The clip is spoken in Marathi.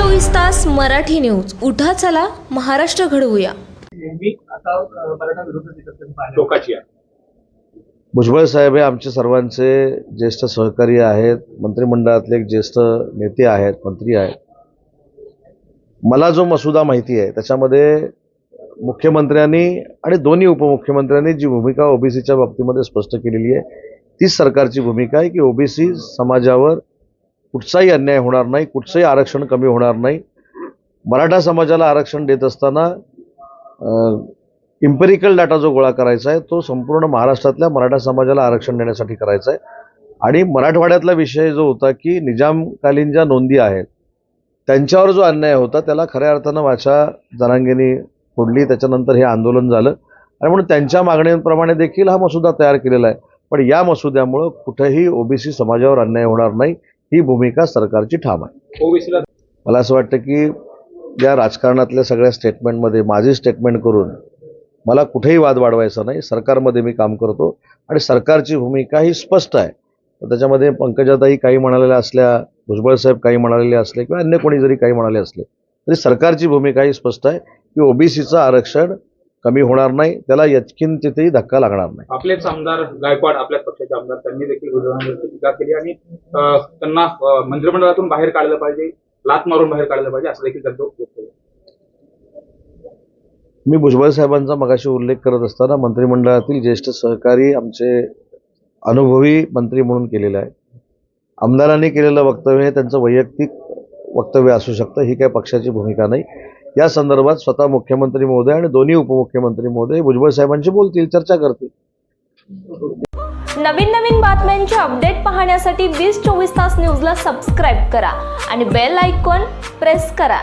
तास मराठी न्यूज. उठा चला महाराष्ट्र घडवूया. भुजबळ साहेब हे आमचे सर्वांचे ज्येष्ठ सहकारी आहेत मंत्रिमंडळातले एक ज्येष्ठ नेते आहेत मंत्री आहेत. मला जो मसुदा माहिती आहे त्याच्यामध्ये मुख्यमंत्र्यांनी आणि दोन्ही उपमुख्यमंत्र्यांनी जी भूमिका ओबीसीच्या बाबतीमध्ये स्पष्ट केलेली आहे तीच सरकारची भूमिका आहे की ओबीसी समाजावर कुठचाही अन्याय होणार नाही कुठचंही आरक्षण कमी होणार नाही. मराठा समाजाला आरक्षण देत असताना इम्पेरिकल डाटा जो गोळा करायचा आहे तो संपूर्ण महाराष्ट्रातल्या मराठा समाजाला आरक्षण देण्यासाठी करायचा आहे. आणि मराठवाड्यातला विषय जो होता की निजामकालीन ज्या नोंदी आहेत त्यांच्यावर जो अन्याय होता त्याला खऱ्या अर्थानं वाचा जनांगेनी फोडली. त्याच्यानंतर हे आंदोलन झालं. आणि म्हणून त्यांच्या मागण्यांप्रमाणे देखील हा मसुदा तयार केलेला आहे. पण या मसुद्यामुळं कुठंही ओबीसी समाजावर अन्याय होणार नाही. ही भूमिका सरकारची ठाम आहे. ओबीसीला मला असं वाटतं की या राजकारणातल्या सगळ्या स्टेटमेंटमध्ये माझी स्टेटमेंट करून मला कुठेही वाद वाढवायचा नाही. सरकारमध्ये मी काम करतो आणि सरकारची भूमिका ही स्पष्ट आहे. त्याच्यामध्ये पंकजाताई काही म्हणालेल्या असल्या भुजबळ साहेब काही म्हणालेले असले किंवा अन्य कोणी जरी काही म्हणाले असले तरी सरकारची भूमिका ही स्पष्ट आहे की ओबीसीचं आरक्षण कमी होणार नाही त्याला यत्किन तिथेही धक्का लागणार नाही. आपलेच आमदार गायकवाड आपल्याच पक्षाचे आमदार त्यांनी देखील विरोधांवरती टीका केली आणि त्यांना मंत्रिमंडळातून बाहेर काढलं पाहिजे लात मारून बाहेर काढलं पाहिजे असं देखील त्यांचं. मी भुजबळ साहेबांचा मगाशी उल्लेख करत असताना मंत्रिमंडळातील ज्येष्ठ सहकारी आमचे अनुभवी मंत्री म्हणून केलेलं आहे आमदारांनी केलेलं वक्तव्य हे त्यांचं वैयक्तिक वक्तव्य असू शकतं ही काही पक्षाची भूमिका नाही. या संदर्भात स्वतः मुख्यमंत्री महोदय आणि दोन्ही उपमुख्यमंत्री महोदय भुजबळ साहेबांशी बोलतील चर्चा करतील. नवीन नवीन बातम्यांचे अपडेट पाहण्यासाठी वीस चोवीस तास न्यूजला सबस्क्राईब करा आणि बेल आयकॉन प्रेस करा.